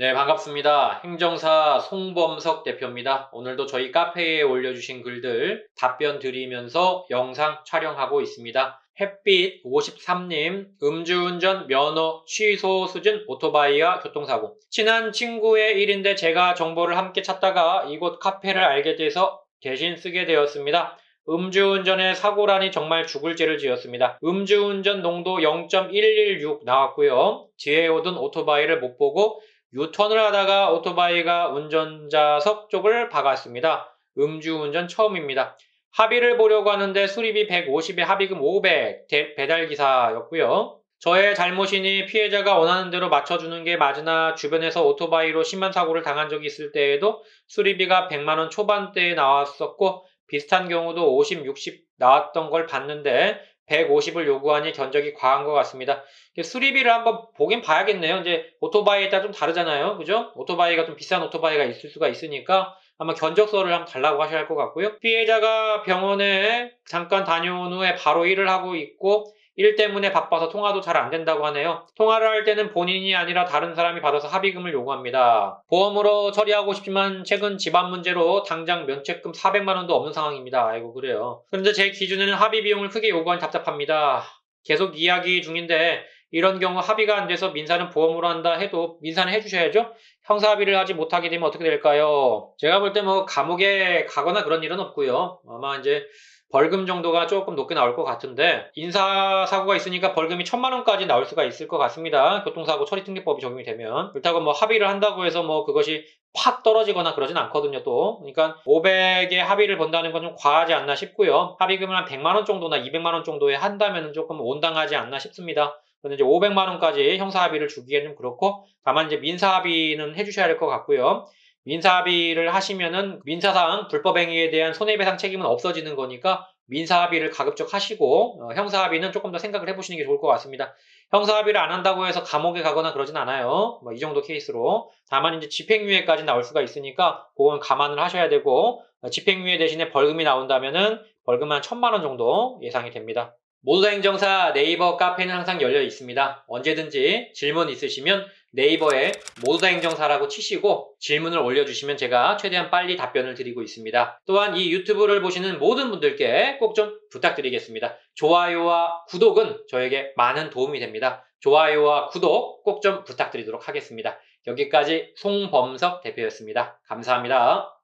네, 반갑습니다. 행정사 송범석 대표입니다. 오늘도 저희 카페에 올려주신 글들 답변 드리면서 영상 촬영하고 있습니다. 햇빛 53님, 음주운전 면허 취소 수준 오토바이와 교통사고. 친한 친구의 일인데 제가 정보를 함께 찾다가 이곳 카페를 알게 돼서 대신 쓰게 되었습니다. 음주운전의 사고라니 정말 죽을 죄를 지었습니다. 음주운전 농도 0.116 나왔고요. 뒤에 오던 오토바이를 못 보고 유턴을 하다가 오토바이가 운전자석 쪽을 박았습니다. 음주운전 처음입니다. 합의를 보려고 하는데 수리비 150에 합의금 500 대- 배달기사였고요. 저의 잘못이니 피해자가 원하는 대로 맞춰주는 게 맞으나 주변에서 오토바이로 심한 사고를 당한 적이 있을 때에도 수리비가 100만원 초반대에 나왔었고 비슷한 경우도 50, 60 나왔던 걸 봤는데 150을 요구하니 견적이 과한 것 같습니다. 수리비를 한번 보긴 봐야겠네요. 이제 오토바이에 따라 좀 다르잖아요. 그죠? 오토바이가 좀 비싼 오토바이가 있을 수가 있으니까 아마 견적서를 한번 달라고 하셔야 할 것 같고요. 피해자가 병원에 잠깐 다녀온 후에 바로 일을 하고 있고 일 때문에 바빠서 통화도 잘 안 된다고 하네요. 통화를 할 때는 본인이 아니라 다른 사람이 받아서 합의금을 요구합니다. 보험으로 처리하고 싶지만 최근 집안 문제로 당장 면책금 400만 원도 없는 상황입니다. 아이고 그래요. 그런데 제 기준에는 합의 비용을 크게 요구하니 답답합니다. 계속 이야기 중인데 이런 경우 합의가 안 돼서 민사는 보험으로 한다 해도 민사는 해주셔야죠. 형사 합의를 하지 못하게 되면 어떻게 될까요? 제가 볼 때 뭐 감옥에 가거나 그런 일은 없고요. 아마 이제 벌금 정도가 조금 높게 나올 것 같은데 인사사고가 있으니까 벌금이 천만 원까지 나올 수가 있을 것 같습니다. 교통사고 처리특례법이 적용이 되면 그렇다고 뭐 합의를 한다고 해서 뭐 그것이 팍 떨어지거나 그러진 않거든요 또 그러니까 500에 합의를 본다는 건 좀 과하지 않나 싶고요 합의금을 한 100만 원 정도나 200만 원 정도에 한다면 조금 온당하지 않나 싶습니다 그런데 이제 500만 원까지 형사 합의를 주기에는 좀 그렇고 다만 이제 민사 합의는 해주셔야 될것 같고요 민사합의를 하시면은 민사상 불법행위에 대한 손해배상 책임은 없어지는 거니까 민사합의를 가급적 하시고 어, 형사합의는 조금 더 생각을 해보시는 게 좋을 것 같습니다. 형사합의를 안 한다고 해서 감옥에 가거나 그러진 않아요. 뭐 이 정도 케이스로 다만 이제 집행유예까지 나올 수가 있으니까 그건 감안을 하셔야 되고 어, 집행유예 대신에 벌금이 나온다면은 벌금 한 천만 원 정도 예상이 됩니다. 모두 행정사 네이버 카페는 항상 열려 있습니다. 언제든지 질문 있으시면 네이버에 모두 행정사라고 치시고 질문을 올려주시면 제가 최대한 빨리 답변을 드리고 있습니다. 또한 이 유튜브를 보시는 모든 분들께 꼭 좀 부탁드리겠습니다. 좋아요와 구독은 저에게 많은 도움이 됩니다. 좋아요와 구독 꼭 좀 부탁드리도록 하겠습니다. 여기까지 송범석 대표였습니다. 감사합니다.